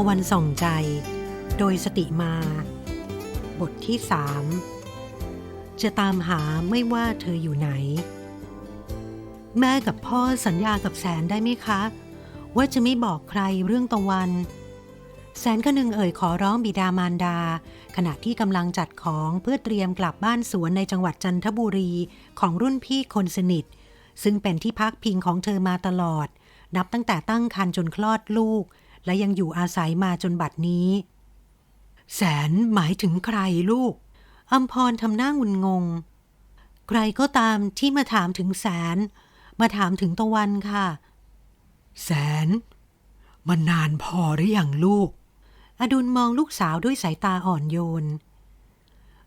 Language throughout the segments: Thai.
ตะวันส่องใจ โดยสติมา บทที่สามจะตามหาไม่ว่าเธออยู่ไหน แม่กับพ่อสัญญากับแสนได้ไหมคะ ว่าจะไม่บอกใครเรื่องตะวัน แสนก็นึงเอ่ยขอร้องบิดามารดา ขณะที่กำลังจัดของเพื่อเตรียมกลับบ้านสวนในจังหวัดจันทบุรีของรุ่นพี่คนสนิท ซึ่งเป็นที่พักพิงของเธอมาตลอด นับตั้งแต่ตั้งครรภ์จนคลอดลูก และยังอยู่อาศัยมาจนบัดนี้ แสนหมายถึงใครลูกอัมพรทำหน้างุนงง ใครก็ตามที่มาถามถึงแสน มาถามถึงตะวันค่ะ แสน มันนานพอหรืออยังลูก อดุลมองลูกสาวด้วยสายตาอ่อนโยน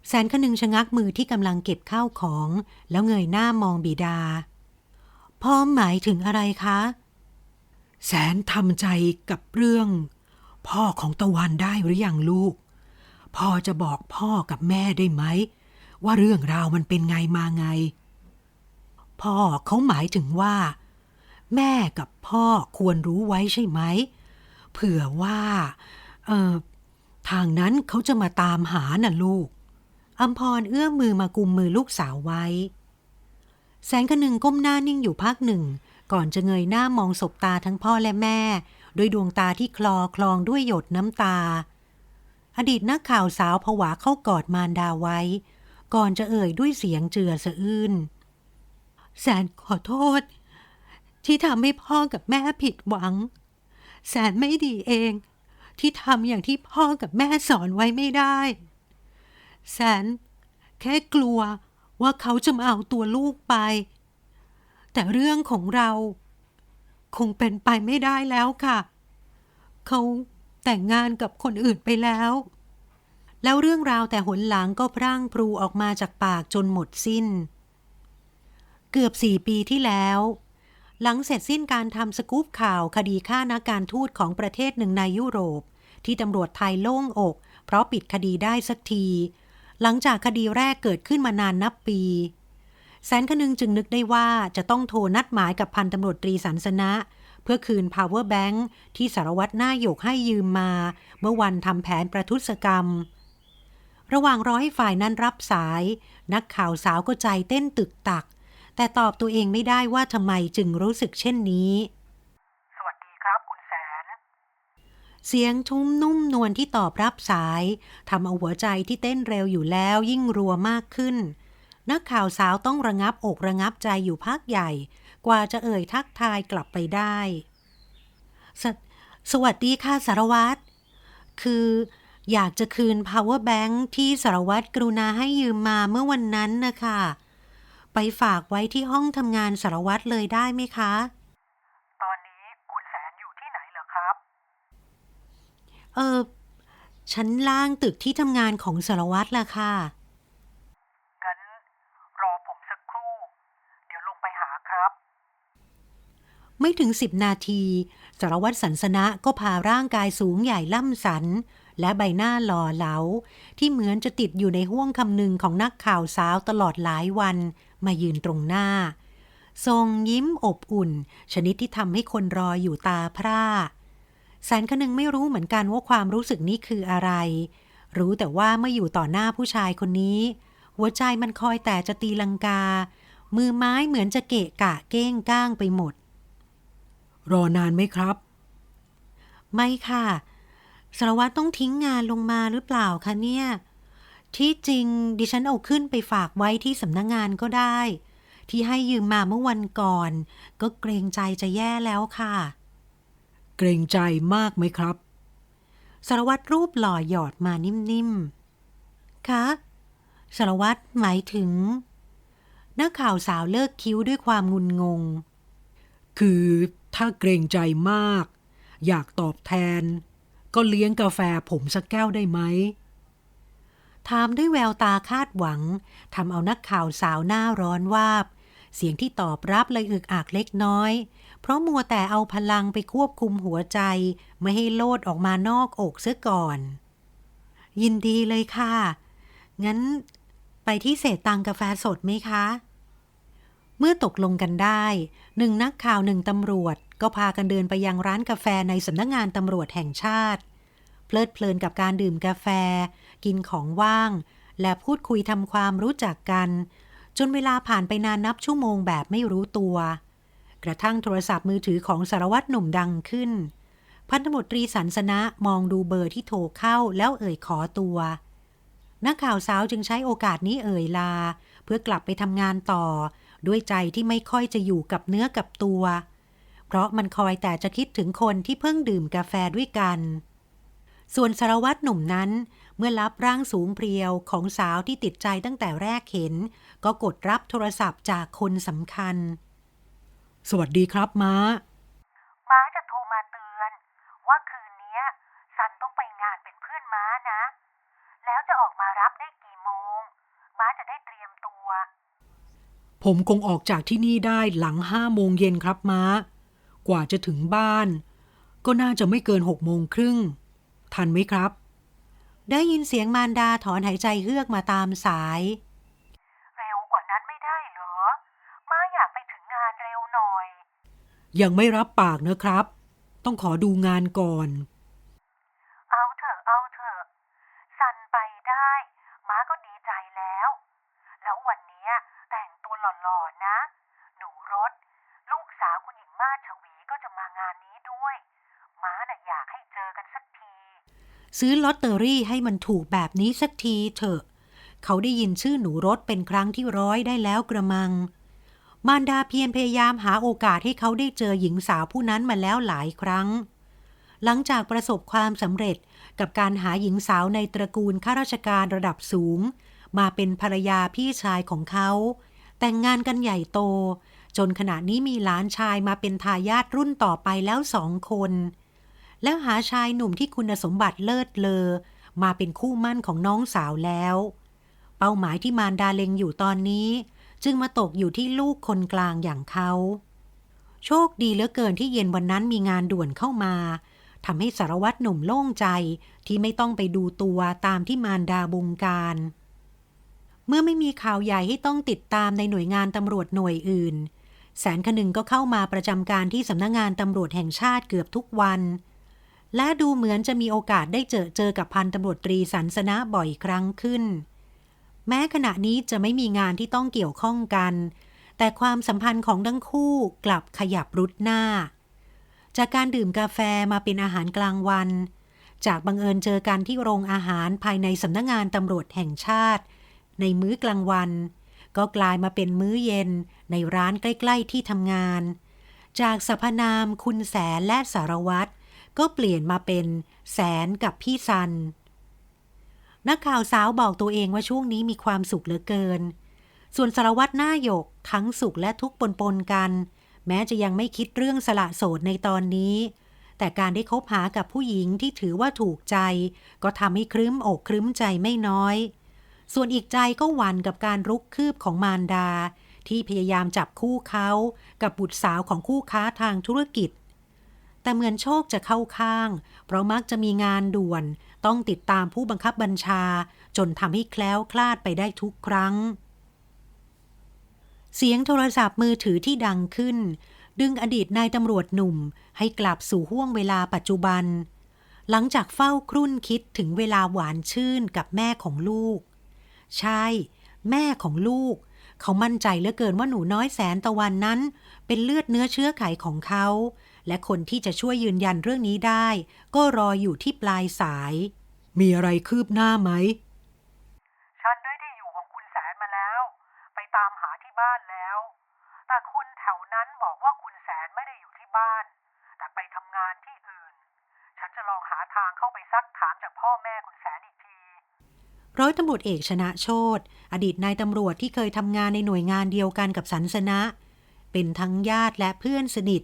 แสนคนึงชะงักมือที่กำลังเก็บข้าวของ แล้วเงยหน้ามองบิดาพ่อหมายถึงอะไรคะ แสนทำใจกับเรื่อง พ่อของตะวันได้หรืออยังลูก พ่อจะบอกพ่อกับแม่ได้ไหม ว่าเรื่องราวมันเป็นไงมาไง พ่อเขาหมายถึงว่า แม่กับพ่อควรรู้ไว้ใช่ไหมเผื่อว่าเออทางนั้นเขาจะมาตามหาน่ะลูกอัมพรเอื้อมมือมากุมมือลูกสาวไว้ แสนกระหนึ่งก้มหน้านิ่งอยู่พักหนึ่ง ก่อนจะเงยหน้ามองศบตาทั้งพ่อและแม่ ด้วยดวงตาที่คลอคลองด้วยหยดน้ำตา อดีตนักข่าวสาวผวาเข้ากอดมารดาไว้ ก่อนจะเอ่ยด้วยเสียงเจือสะอื้นแสนขอโทษ ที่ทำให้พ่อกับแม่ผิดหวัง แสนไม่ดีเอง ที่ทำอย่างที่พ่อกับแม่สอนไว้ไม่ได้ แสนแค่กลัวว่าเขาจะมาเอาตัวลูกไป แต่เรื่องของเรา คงเป็นไปไม่ได้แล้วค่ะ เขาแต่งงานกับคนอื่นไปแล้ว แล้วเรื่องราวแต่หนหลังก็พร่างพรูออกมาจากปากจนหมดสิ้น เกือบสี่ปีที่แล้ว หลังเสร็จสิ้นการทำสกู๊ปข่าวคดีฆ่านักการทูตของประเทศหนึ่งในยุโรป ที่ตำรวจไทยโล่งอก เพราะปิดคดีได้สักที หลังจากคดีแรกเกิดขึ้นมานานนับปี แสนคนึงจึงนึกได้ว่าจะต้องโทรนัดหมายกับพันตำรวจตรีสันสนะ เพื่อคืน power bank ที่สารวัตรหน้าหยกให้ยืมมา เมื่อวันทำแผนประทุษกรรม ระหว่างรอให้ฝ่ายนั้นรับสาย นักข่าวสาวก็ใจเต้นตึกตัก แต่ตอบตัวเองไม่ได้ว่าทำไมจึงรู้สึกเช่นนี้สวัสดีครับคุณแสนเสียงทุ้มนุ่มนวลที่ตอบรับสายทำเอาหัวใจที่เต้นเร็วอยู่แล้วยิ่งรัวมากขึ้น นักข่าวสาวต้องระงับอกระงับใจอยู่พักใหญ่ กว่าจะเอ่ยทักทายกลับไปได้สสวัสดีค่ะสารวัตร คืออยากจะคืน power bank ที่สารวัตรกรุณาให้ยืมมาเมื่อวันนั้นนะคะ ไปฝากไว้ที่ห้องทำงานสารวัตรเลยได้ไหมคะ ตอนนี้คุณแสนอยู่ที่ไหนเหรอครับ เออชั้นล่างตึกที่ทำงานของสารวัตรล่ะค่ะ งั้นรอผมสักครู่ เดี๋ยวลงไปหาครับ ไม่ถึงสิบนาทีสารวัตรสันสนะก็พาร่างกายสูงใหญ่ล่ำสัน และใบหน้าหล่อเหลา ที่เหมือนจะติดอยู่ในห้วงคำนึงของนักข่าวสาวตลอดหลายวัน มายืนตรงหน้า ทรงยิ้มอบอุ่น ชนิดที่ทำให้คนรออยู่ตาพร่าแสนคนึงไม่รู้เหมือนกันว่าความรู้สึกนี้คืออะไร รู้แต่ว่าเมื่ออยู่ต่อหน้าผู้ชายคนนี้ หัวใจมันคอยแต่จะตีลังกา มือไม้เหมือนจะเกะกะเก้งก้างไปหมด รอนานไหมครับ ไม่ค่ะ สารวัตรต้องทิ้งงานลงมาหรือเปล่าคะเนี่ย ที่จริงดิฉันเอาขึ้นไปฝากไว้ที่สำนักงงานก็ได้ ที่ให้ยืมมาเมื่อวันก่อน ก็เกรงใจจะแย่แล้วค่ะ เกรงใจมากไหมครับ สารวัตรรูปหล่อหยอดมานิ่มๆ คะสารวัตรหมายถึง นักข่าวสาวเลิกคิ้วด้วยความงุนงง คือ ถ้าเกรงใจมาก อยากตอบแทน ก็เลี้ยงกาแฟผมสักแก้วได้ไหมถามด้วยแววตาคาดหวังทำเอานักข่าวสาวหน้าร้อนวาบ เสียงที่ตอบรับเลยอึกอักเล็กน้อย เพราะมัวแต่เอาพลังไปควบคุมหัวใจ ไม่ให้โลดออกมานอกอกเสียก่อน ยินดีเลยค่ะ งั้นไปที่เศษตังกาแฟสดไหมคะ เมื่อตกลงกันได้ หนึ่งนักข่าวหนึ่งตำรวจ ก็พากันเดินไปยังร้านกาแฟในสำนักงงานตำรวจแห่งชาติ เพลิดเพลินกับการดื่มกาแฟ กินของว่าง และพูดคุยทำความรู้จักกัน จนเวลาผ่านไปนานนับชั่วโมงแบบไม่รู้ตัว กระทั่งโทรศัพท์มือถือของสารวัตรหนุ่มดังขึ้น พันธบตรีสันสนะมองดูเบอร์ที่โทรเข้าแล้วเอ่ยขอตัว นักข่าวสาวจึงใช้โอกาสนี้เอ่ยลา เพื่อกลับไปทำงานต่อ ด้วยใจที่ไม่ค่อยจะอยู่กับเนื้อกับตัว เพราะมันคอยแต่จะคิดถึงคนที่เพิ่งดื่มกาแฟด้วยกัน ส่วนสารวัตรหนุ่มนั้นเมื่อรับร่างสูงเพรียวของสาวที่ติดใจตั้งแต่แรกเห็น ก็กดรับโทรศัพท์จากคนสำคัญ สวัสดีครับม้า ม้าจะโทรมาเตือน ว่าคืนนี้ยซันต้องไปงานเป็นเพื่อนม้านะ แล้วจะออกมารับได้กี่โมง ม้าจะได้เตรียมตัว ผมคงออกจากที่นี่ได้หลังห้าโมงเย็นครับม้า กว่าจะถึงบ้าน ก็น่าจะไม่เกินหกโมงครึ่ง ทันไหมครับ ได้ยินเสียงมารดาถอนหายใจเฮือกมาตามสาย เร็วกว่านั้นไม่ได้เหรอม้าอยากไปถึงงานเร็วหน่อย ยังไม่รับปากนะครับ ต้องขอดูงานก่อน เอาเถอะเอาเถอะซันไปได้ ม้าก็ดีใจแล้ว แล้ววันเนี้ยแต่งตัวหล่อๆนะ หนูรถ ลูกสาวคุณหญิงมาศชวีก็จะมานนี้ด้วย ม้าน่ะอยากให้เจอกันสักที ซื้อลอตเตอรี่ให้มันถูกแบบนี้สักทีเถอะ เขาได้ยินชื่อหนูรถเป็นครั้งที่ร้อยได้แล้วกระมัง มารดาเพียรพยายามหาโอกาสให้เขาได้เจอหญิงสาวผู้นั้นมาแล้วหลายครั้ง หลังจากประสบความสำเร็จกับการหาหญิงสาวในตระกูลข้าราชการระดับสูง มาเป็นภรรยาพี่ชายของเขา แต่งงานกันใหญ่โต จนขณะนี้มีหลานชายมาเป็นทายาทรุ่นต่อไปแล้วสองคน แล้วหาชายหนุ่มที่คุณสมบัติเลิศเลอ มาเป็นคู่มั่นของน้องสาวแล้ว เป้าหมายที่มารดาเล็งอยู่ตอนนี้ จึงมาตกอยู่ที่ลูกคนกลางอย่างเขา โชคดีเหลือเกินที่เย็นวันนั้นมีงานด่วนเข้ามาทำให้สารวัตรหนุ่มโล่งใจที่ไม่ต้องไปดูตัวตามที่มารดาบงการ เมื่อไม่มีข่าวใหญ่ให้ต้องติดตามในหน่วยงานตำรวจหน่วยอื่น แสนคนึงก็เข้ามาประจำการที่สำนักงงานตำรวจแห่งชาติเกือบทุกวัน และดูเหมือนจะมีโอกาสได้เจอเจอกับพันตำรวจตรีสันสนะบ่อยครั้งขึ้น แม้ขณะนี้จะไม่มีงานที่ต้องเกี่ยวข้องกัน แต่ความสัมพันธ์ของทั้งคู่กลับขยับรุดหน้า จากการดื่มกาแฟมาเป็นอาหารกลางวัน จากบังเอิญเจอกันที่โรงอาหารภายในสำนักงงานตำรวจแห่งชาติ ในมื้อกลางวัน ก็กลายมาเป็นมื้อเย็นในร้านใกล้ ๆที่ทำงาน จากสรรพนามคุณแสนและสารวัตรก็เปลี่ยนมาเป็นแสนกับพี่ซัน นักข่าวสาวบอกตัวเองว่าช่วงนี้มีความสุขเหลือเกิน ส่วนสารวัตรหน้าหยกทั้งสุขและทุกข์ปนๆกัน แม้จะยังไม่คิดเรื่องสละโสดในตอนนี้ แต่การได้คบหากับผู้หญิงที่ถือว่าถูกใจ ก็ทำให้ครึ้มอกครึ้มใจไม่น้อย ส่วนอีกใจก็หวั่นกับการรุกคืบของมารดา ที่พยายามจับคู่เขากับบุตรสาวของคู่ค้าทางธุรกิจ แต่เหมือนโชคจะเข้าข้าง เพราะมักจะมีงานด่วน ต้องติดตามผู้บังคับบัญชา จนทำให้แคล้วคลาดไปได้ทุกครั้ง เสียงโทรศัพท์มือถือที่ดังขึ้น ดึงอดีตนายตำรวจหนุ่ม ให้กลับสู่ห้วงเวลาปัจจุบันหลังจากเฝ้าครุ่นคิดถึงเวลาหวานชื่นกับแม่ของลูก ใช่ แม่ของลูก เขามั่นใจเหลือเกินว่าหนูน้อยแสนตะวันนั้น เป็นเลือดเนื้อเชื้อไขของเขา และคนที่จะช่วยยืนยันเรื่องนี้ได้ ก็รออยู่ที่ปลายสาย มีอะไรคืบหน้าไหม ฉันได้ที่อยู่ของคุณแสนมาแล้ว ไปตามหาที่บ้านแล้ว แต่คนแถวนั้นบอกว่าคุณแสนไม่ได้อยู่ที่บ้าน แต่ไปทำงานที่อื่น ฉันจะลองหาทางเข้าไปซักถามจากพ่อแม่คุณแส ร้อยตำรวจเอกชนะโชตอดีตนายตำรวจที่เคยทำงานในหน่วยงานเดียวกันกับสันสนะ เป็นทั้งญาติและเพื่อนสนิท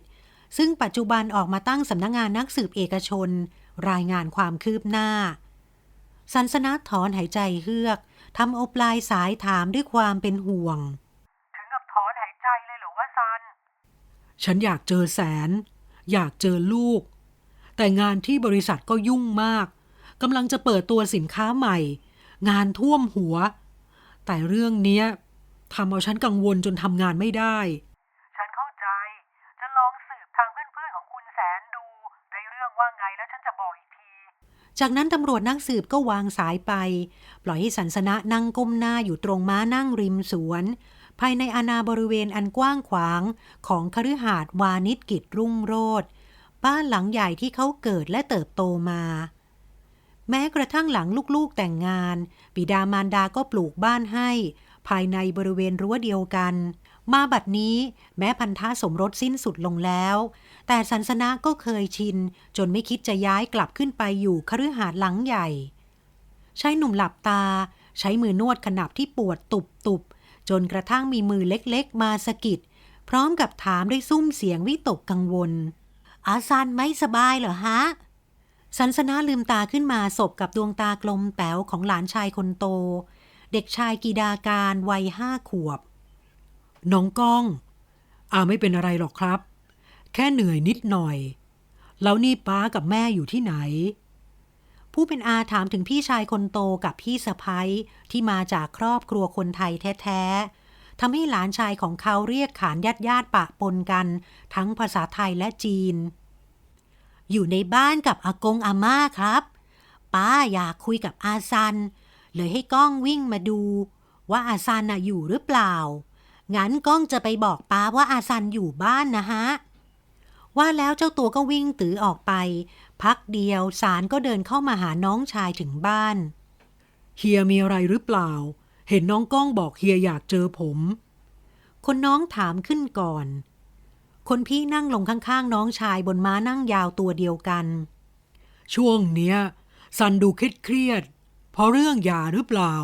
ซึ่งปัจจุบันออกมาตั้งสำนักงงานนักสืบเอกชน รายงานความคืบหน้า สันสนะถอนหายใจเฮือกทำเอาปลายสายถามด้วยความเป็นห่วง ถึงกับถอนหายใจเลยเหรอว่าซัน ฉันอยากเจอแสน อยากเจอลูก แต่งานที่บริษัทก็ยุ่งมากกำลังจะเปิดตัวสินค้าใหม่ งานท่วมหัว แต่เรื่องเนี้ยทำเอาฉันกังวลจนทำงานไม่ได้ ฉันเข้าใจ จะลองสืบทางเพื่อนๆของคุณแสนดูได้เรื่องว่าไงแล้วฉันจะบอกอีกที จากนั้นตำรวจนักสืบก็วางสายไป ปล่อยให้สันสนะนั่งก้มหน้าอยู่ตรงม้านั่งริมสวน ภายในอาณาบริเวณอันกว้างขวางของคฤหาสน์วานิชกิจรุ่งโรจน์บ้านหลังใหญ่ที่เขาเกิดและเติบโตมา แม้กระทั่งหลังลูกๆแต่งงาน บิดามารดาก็ปลูกบ้านให้ ภายในบริเวณรั้วเดียวกัน มาบัดนี้แม้พันธะสมรสสิ้นสุดลงแล้ว แต่สันสนะก็เคยชิน จนไม่คิดจะย้ายกลับขึ้นไปอยู่คฤหาสน์หลังใหญ่ ใช้หนุ่มหลับตา ใช้มือนวดขนับที่ปวดตุบๆจนกระทั่งมีมือเล็กๆ มาสะกิด พร้อมกับถามด้วยซุ้มเสียงวิตกกังวล อาซันไม่สบายเหรอฮะ สันสนาลืมตาขึ้นมาสบกับดวงตากลมแป๋วของหลานชายคนโต เด็กชายกีดาการวัยห้าขวบ น้องก้อง อาไม่เป็นอะไรหรอกครับ แค่เหนื่อยนิดหน่อย แล้วนี่ป้ากับแม่อยู่ที่ไหน ผู้เป็นอาถามถึงพี่ชายคนโตกับพี่สะพ้ยที่มาจากครอบครัวคนไทยแท้ๆทำให้หลานชายของเขาเรียกขานญาติญาติปะปนกัน ทั้งภาษาไทยและจีน อยู่ในบ้านกับอากงอาม่าครับ ป้าอยากคุยกับอาซัน เลยให้ก้องวิ่งมาดู ว่าอาซันน่ะอยู่หรือเปล่า งั้นก้องจะไปบอกป้าว่าอาซันอยู่บ้านนะฮะ ว่าแล้วเจ้าตัวก็วิ่งตือออกไป พักเดียวสารก็เดินเข้ามาหาน้องชายถึงบ้าน เฮียมีอะไรหรือเปล่า เห็นน้องก้องบอกเฮียอยากเจอผม คนน้องถามขึ้นก่อน คนพี่นั่งลงข้างๆ น้องชายบนม้านั่งยาวตัวเดียวกัน ช่วงเนี้ย ซันดูเครียดเครียดๆเพราะเรื่องหย่าหรือเปล่า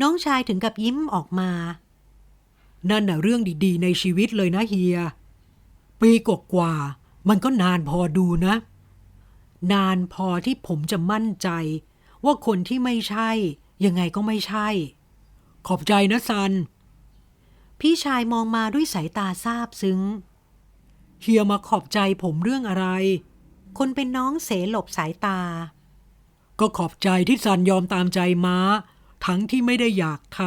น้องชายถึงกับยิ้มออกมา นั่นน่ะเรื่องดีๆ ในชีวิตเลยนะเฮีย ปีกกว่าๆมันก็นานพอดูนะ นานพอที่ผมจะมั่นใจ ว่าคนที่ไม่ใช่ ยังไงก็ไม่ใช่ ขอบใจนะซัน พี่ชายมองมาด้วยสายตาซาบซึ้ง เฮียมาขอบใจผมเรื่องอะไร คนเป็นน้องเสหลบสายตา ก็ขอบใจที่ซันยอมตามใจม้า ทั้งที่ไม่ได้อยากท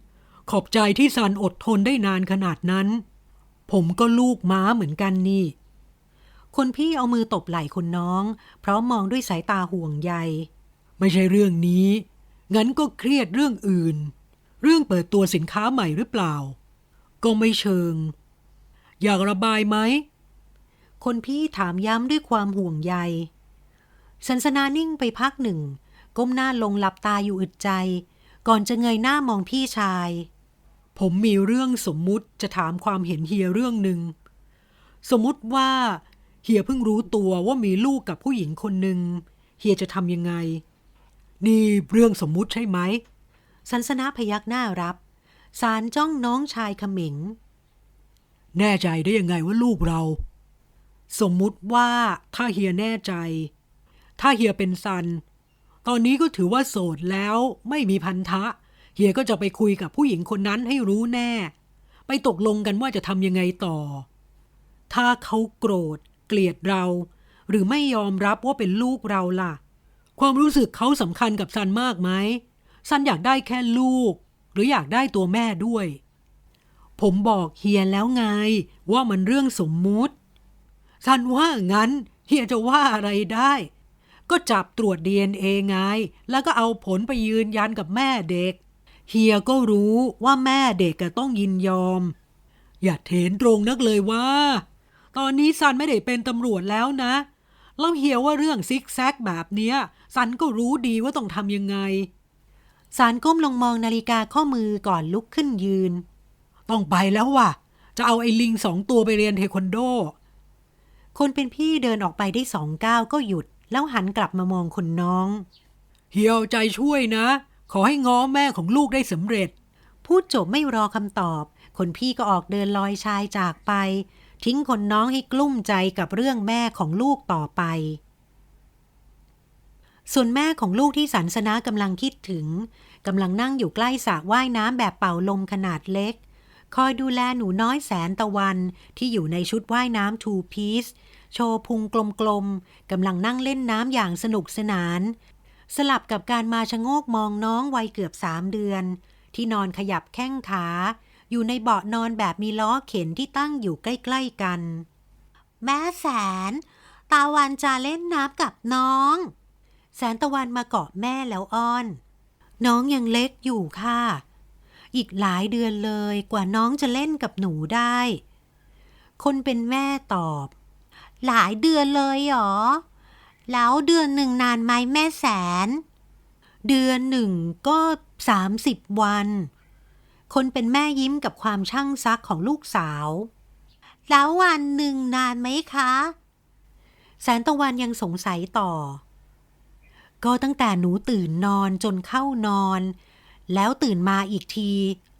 ำขอบใจที่ซันอดทนได้นานขนาดนั้น ผมก็ลูกม้าเหมือนกันนี่ คนพี่เอามือตบไหล่คนน้อง เพราะมองด้วยสายตาห่วงใย ไม่ใช่เรื่องนี้ งั้นก็เครียดเรื่องอื่น เรื่องเปิดตัวสินค้าใหม่หรือเปล่า ก็ไม่เชิง อยากระบายไหม คนพี่ถามย้ำด้วยความห่วงใย สันสนานิ่งไปพักหนึ่ง ก้มหน้าลงหลับตาอยู่อึดใจ ก่อนจะเงยหน้ามองพี่ชาย ผมมีเรื่องสมมุติจะถามความเห็นเฮียเรื่องหนึ่ง สมมุติว่า เฮียเพิ่งรู้ตัวว่ามีลูกกับผู้หญิงคนหนึ่ง เฮียจะทำยังไง นี่เรื่องสมมุติใช่ไหม สันสนาพยักหน้ารับ สารจ้องน้องชายเขม็งแน่ใจได้ยังไงว่าลูกเรา สมมุติว่าถ้าเฮียแน่ใจ ถ้าเฮียเป็นซัน ตอนนี้ก็ถือว่าโสดแล้วไม่มีพันธะ เฮียก็จะไปคุยกับผู้หญิงคนนั้นให้รู้แน่ ไปตกลงกันว่าจะทำยังไงต่อ ถ้าเขาโกรธ เกลียดเรา หรือไม่ยอมรับว่าเป็นลูกเราล่ะ ความรู้สึกเขาสำคัญกับซันมากไหมซันอยากได้แค่ลูก หรืออยากได้ตัวแม่ด้วย ผมบอกเฮียแล้วไงว่ามันเรื่องสมมุติ ซันว่างั้นเฮียจะว่าอะไรได้ ก็จับตรวจ DNA ไง แล้วก็เอาผลไปยืนยันกับแม่เด็ก เฮียก็รู้ว่าแม่เด็กก็ต้องยินยอม อย่าเถนตรงนักเลยว่า ตอนนี้ซันไม่ได้เป็นตำรวจแล้วนะแล้วเฮียว่าเรื่องซิกแซกแบบเนี้ยซันก็รู้ดีว่าต้องทำยังไงสารก้มลงมองนาฬิกาข้อมือก่อนลุกขึ้นยืน ต้องไปแล้วว่ะ จะเอาไอ้ลิงสองตัวไปเรียนเทควันโด คนเป็นพี่เดินออกไปได้สองก้าวก็หยุด แล้วหันกลับมามองคนน้อง เฮียเอาใจช่วยนะ ขอให้ง้อแม่ของลูกได้สำเร็จ พูดจบไม่รอคำตอบ คนพี่ก็ออกเดินลอยชายจากไป ทิ้งคนน้องให้กลุ้มใจกับเรื่องแม่ของลูกต่อไป ส่วนแม่ของลูกที่สันสนากำลังคิดถึงกำลังนั่งอยู่ใกล้สระว่ายน้ำแบบเป่าลมขนาดเล็ก คอยดูแลหนูน้อยแสนตะวันที่อยู่ในชุดว่ายน้ำทูพีซโชว์พุงกลมๆกำลังนั่งเล่นน้ำอย่างสนุกสนาน สลับกับการมาชะโงกมองน้องวัยเกือบสามเดือน ที่นอนขยับแข้งขา อยู่ในเบาะนอนแบบมีล้อเข็นที่ตั้งอยู่ใกล้ๆกัน แม่แสน ตาวันจะเล่นน้ำกับน้อง แสนตะวันมาเกาะแม่แล้วอ้อน น้องยังเล็กอยู่ค่ะ อีกหลายเดือนเลยกว่าน้องจะเล่นกับหนูได้ คนเป็นแม่ตอบ หลายเดือนเลยเหรอ แล้วเดือนหนึ่งนานไหมแม่แสน เดือนหนึ่งก็สามสิบวัน คนเป็นแม่ยิ้มกับความช่างซักของลูกสาว แล้ววันหนึ่งนานไหมคะ แสนตะวันยังสงสัยต่อ ก็ตั้งแต่หนูตื่นนอนจนเข้านอน แล้วตื่นมาอีกที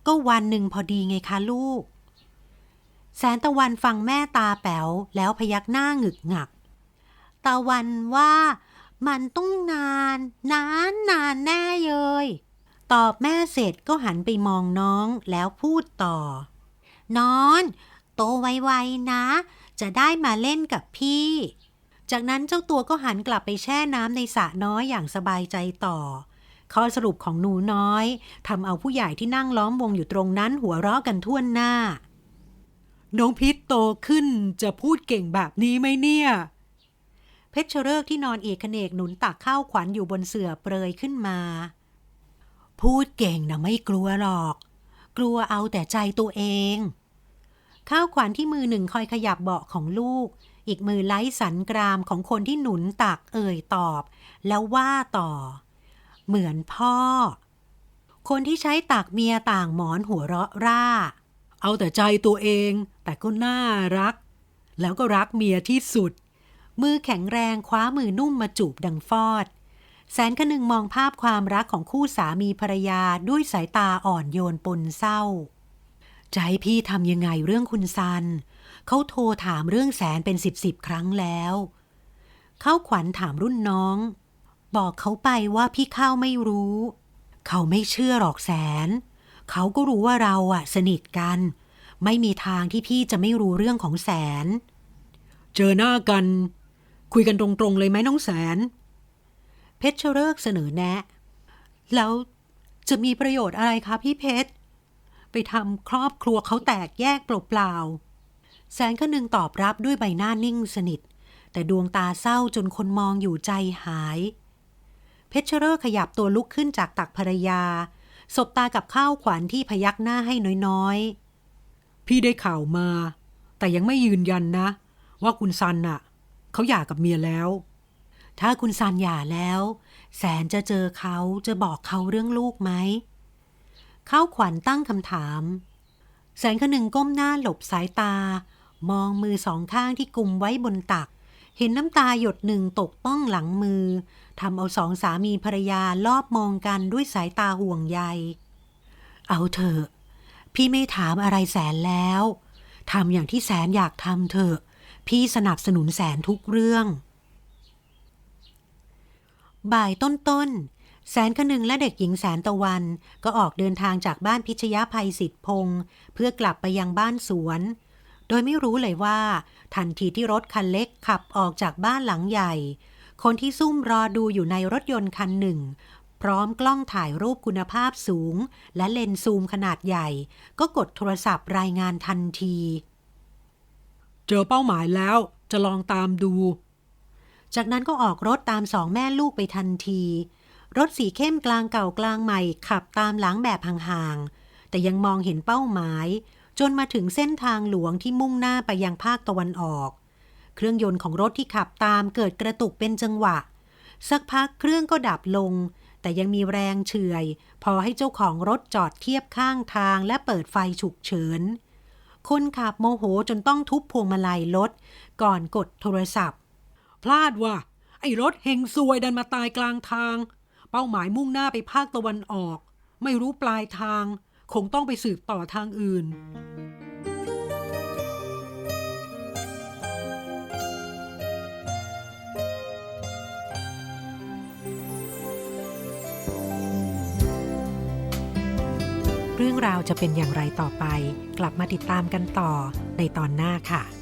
ก็วันหนึ่งพอดีไงคะลูก แสนตะวันฟังแม่ตาแป๋วแล้วพยักหน้าหงึกหงัก ตะวันว่ามันต้องนาน นานนานแน่เลยตอบแม่เสร็จก็หันไปมองน้องแล้วพูดต่อ นอน โตไวๆนะ จะได้มาเล่นกับพี่ จากนั้นเจ้าตัวก็หันกลับไปแช่น้ำในสระน้อยอย่างสบายใจต่อ ข้อสรุปของหนูน้อยทำเอาผู้ใหญ่ที่นั่งล้อมวงอยู่ตรงนั้นหัวเราะกันทั่วหน้า น้องพิษโตขึ้นจะพูดเก่งแบบนี้ไหมเนี่ย เพชรเริกที่นอนเอกเนกหนุนตักข้าวขวัญอยู่บนเสื่อเปรยขึ้นมา พูดเก่งนะไม่กลัวหรอก กลัวเอาแต่ใจตัวเอง ข้าวขวัญที่มือหนึ่งคอยขยับเบาะของลูกอีกมือไล้สันกรามของคนที่หนุนตักเอ่ยตอบ แล้วว่าต่อ เหมือนพ่อ คนที่ใช้ตักเมียต่างหมอนหัวเราะร่า เอาแต่ใจตัวเอง แต่ก็น่ารัก แล้วก็รักเมียที่สุด มือแข็งแรงคว้ามือนุ่มมาจูบดังฟอด แสนคนึงมองภาพความรักของคู่สามีภรรยาด้วยสายตาอ่อนโยนปนเศร้าให้พี่ทำยังไงเรื่องคุณซัน เขาโทรถามเรื่องแสนเป็นสิบสิบครั้งแล้ว เข้าขวัญถามรุ่นน้อง บอกเขาไปว่าพี่ข้าวไม่รู้ เขาไม่เชื่อหรอกแสน เขาก็รู้ว่าเราอะสนิทกัน ไม่มีทางที่พี่จะไม่รู้เรื่องของแสน เจอหน้ากัน คุยกันตรงๆเลยไหมน้องแสน เพชรเลิกเสนอแนะ แล้วจะมีประโยชน์อะไรคะพี่เพชร ไปทำครอบครัวเขาแตกแยกเปล่าๆแสนก็นึงตอบรับด้วยใบหน้านิ่งสนิท แต่ดวงตาเศร้าจนคนมองอยู่ใจหาย เพชรเลิกษ์ขยับตัวลุกขึ้นจากตักภรรยา สบตากับข้าวขวัญที่พยักหน้าให้น้อยๆ พี่ได้ข่าวมา แต่ยังไม่ยืนยันนะ ว่าคุณซันน่ะ เขาหย่ากับเมียแล้ว ถ้าคุณซันหย่าแล้ว แสนจะเจอเขาจะบอกเขาเรื่องลูกไหมข้าวขวัญตั้งคำถาม แสนขนึงก้มหน้าหลบสายตา มองมือสองข้างที่กุมไว้บนตัก เห็นน้ำตาหยดหนึ่งตกต้องหลังมือทำเอาสองสามีภรรยารอบมองกันด้วยสายตาห่วงใย เอาเถอะ พี่ไม่ถามอะไรแสนแล้วทำอย่างที่แสนอยากทำเถอะ พี่สนับสนุนแสนทุกเรื่อง บ่ายต้นๆ แสนคนึงและเด็กหญิงแสนตะวัน ก็ออกเดินทางจากบ้านพิชยาภัยสิทธิพงศ์เพื่อกลับไปยังบ้านสวน โดยไม่รู้เลยว่า ทันทีที่รถคันเล็กขับออกจากบ้านหลังใหญ่ คนที่ซุ่มรอดูอยู่ในรถยนต์คันหนึ่ง พร้อมกล้องถ่ายรูปคุณภาพสูง และเลนส์ซูมขนาดใหญ่ ก็กดโทรศัพท์รายงานทันที เจอเป้าหมายแล้วจะลองตามดู จากนั้นก็ออกรถตามสองแม่ลูกไปทันที รถสีเข้มกลางเก่ากลางใหม่ขับตามหลังแบบห่างๆแต่ยังมองเห็นเป้าหมาย จนมาถึงเส้นทางหลวงที่มุ่งหน้าไปยังภาคตะวันออก เครื่องยนต์ของรถที่ขับตามเกิดกระตุกเป็นจังหวะ สักพักเครื่องก็ดับลง แต่ยังมีแรงเฉื่อยพอให้เจ้าของรถจอดเทียบข้างทางและเปิดไฟฉุกเฉิน คนขับโมโหจนต้องทุบพวงมาลัยรถก่อนกดโทรศัพท์ พลาดว่ะ ไอ้รถเฮงซวยดันมาตายกลางทาง เป้าหมายมุ่งหน้าไปภาคตะวันออก ไม่รู้ปลายทาง คงต้องไปสืบต่อทางอื่น เรื่องราวจะเป็นอย่างไรต่อไป กลับมาติดตามกันต่อในตอนหน้าค่ะ